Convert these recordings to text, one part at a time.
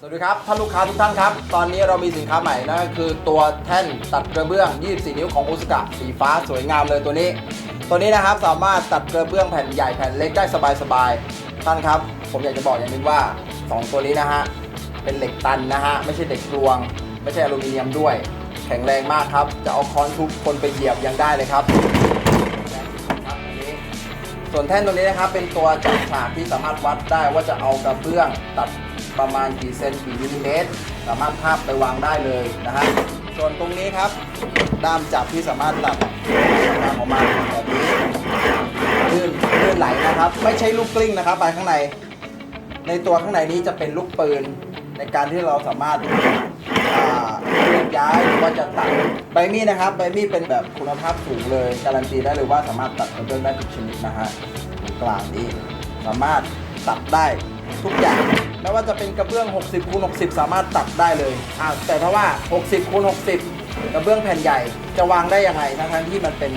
สวัสดีครับ ท่านลูกค้าทุกท่านครับ ตอนนี้เรามีสินค้าใหม่นั่นก็คือตัวแท่นตัดกระเบื้อง 24 นิ้วของอุสกะสีฟ้าสวยงามเลยตัวนี้ ตัวนี้นะครับสามารถตัดกระเบื้องแผ่นใหญ่แผ่นเล็กได้สบายๆท่านครับ ผมอยากจะบอกอย่างหนึงว่า 2 ตัวนี้นะฮะเป็นเหล็กตันนะฮะไม่ใช่เหล็กกลวง ไม่ใช่อลูมิเนียมด้วย แข็งแรงมากครับ จะเอาค้อนทุบคนไปเหยียบยังได้เลยครับส่วนแท่นตัวนี้นะครับเป็นตัวจับฉากที่สามารถวัดได้ว่าจะเอากระเบื้องตัด ประมาณกี่เซนกี่มิลลิเมตรสามารถภาพไปวางได้เลยนะฮะส่วนตรงนี้ครับ ด้ามจับที่สามารถตัดตามออกมาแบบนี้ลื่นลื่นไหลนะครับ ไม่ใช่ลูกกลิ้งนะครับไปข้างใน ในตัวข้างในนี้จะเป็นลูกปืนในการที่เราสามารถเคลื่อนย้ายหรือว่าจะตัดใบมีดนะครับใบมีดเป็นแบบคุณภาพสูงเลย การันตีได้เลยว่าสามารถตัดกระเบื้องได้ทุกชนิดนะฮะตรงกลางนี้สามารถตัดได้ทุกอย่าง ไม่ว่าจะเป็นกระเบื้อง 60คูณ60 สามารถตัดได้เลยอ่าแต่ถ้าว่า 60คูณ60 กระเบื้องแผ่นใหญ่จะวางได้ยังไงทั้งๆที่มันเป็น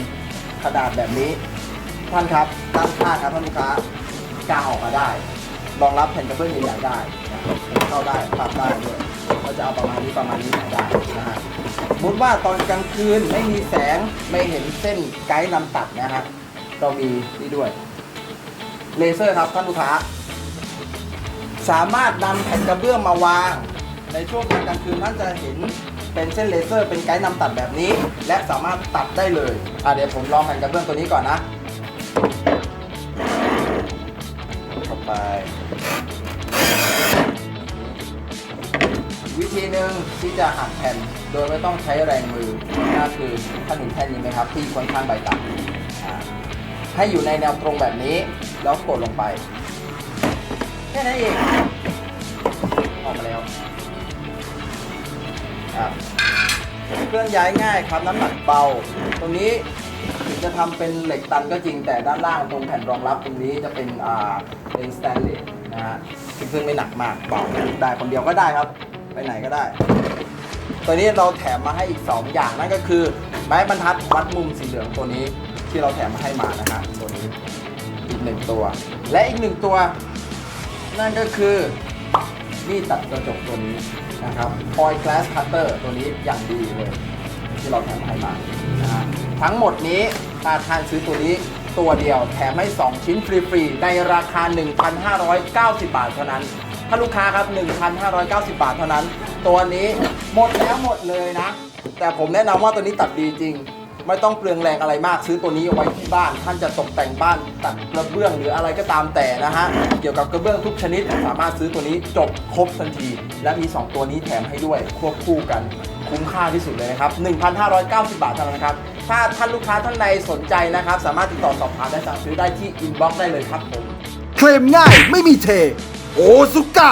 ขนาดแบบนี้ท่านครับด้านข้าครับท่านลูกค้ากาออกมาได้ รองรับแผ่นกระเบื้องใหญ่ๆได้นะครับเข้าได้ปรับได้ด้วยก็จะเอาประมาณนี้ประมาณนี้ไหนได้นะฮะสมมติว่าตอนกลางคืนไม่มีแสงไม่เห็นเส้นไกด์นำตัดนะฮะเรามีนี่ด้วยเลเซอร์ครับท่านลูกค้า สามารถนำแผ่นกระเบื้องมาวาง ในช่วงตอนกลางคืนท่านจะเห็นเป็นเส้นเลเซอร์ เป็นไกด์นำตัดแบบนี้ และสามารถตัดได้เลยอะเดี๋ยวผมลองแผ่นกระเบื้องตัวนี้ก่อนนะเข้าไป วิธีหนึ่งที่จะหักแผ่นโดยไม่ต้องใช้แรงมือนั่นคือท่านเห็นแท่นนี้ไหมครับ ที่ค่อนข้างใบตัดอ่าให้อยู่ในแนวตรงแบบนี้แล้วกดลงไป แค่นั้นเองออกมาแล้วอะเคลื่อนย้ายง่ายครับน้ำหนักเบา ตรงนี้ถึงจะทำเป็นเหล็กตันก็จริงแต่ด้านล่างตรงแผ่นรองรับตรงนี้จะเป็นอ่าเป็นสแตนเลสนะฮะซึ่งไม่หนักมากเบาได้คนเดียวก็ได้ครับ ไปไหนก็ได้ ตัวนี้เราแถมมาให้อีก 2 อย่างนั่นก็คือ ไม้บรรทัดวัดมุมสีเหลืองตัวนี้ที่เราแถมมาให้มานะฮะตัวนี้อีกหนึ่งตัว และอีกหนึ่งตัว นั่นก็คือมีดตัดกระจกตัวนี้นะครับ Foil Glass Cutter ตัวนี้อย่างดีเลยที่เราแถมให้มานะฮะทั้งหมดนี้ถ้าท่านซื้อตัวนี้ตัวเดียวแถมให้ 2 ชิ้นฟรีๆ ในราคา 1,590 บาทเท่านั้น ถ้าลูกค้าครับ 1,590 บาทเท่านั้น ตัวนี้หมดแล้วหมดเลยนะ แต่ผมแนะนำว่าตัวนี้ตัดดีจริง ไม่ต้องเปลืองแรงอะไรมากซื้อตัวนี้เอาไว้ที่บ้าน ท่านจะตกแต่งบ้านตัดกระเบื้องหรืออะไรก็ตามแต่นะฮะ เกี่ยวกับกระเบื้องทุกชนิด สามารถซื้อตัวนี้จบครบทันที และมี 2 ตัวนี้แถมให้ด้วยควบคู่กันคุ้มค่าที่สุดเลยนะครับ 1,590 บาทเท่านั้นนะครับ ถ้าท่านลูกค้าท่านใดสนใจนะครับ สามารถติดต่อสอบถามและสั่งซื้อได้ที่อินบ็อกซ์ได้เลยครับผม เคลมง่ายไม่มีเท โอซุกะ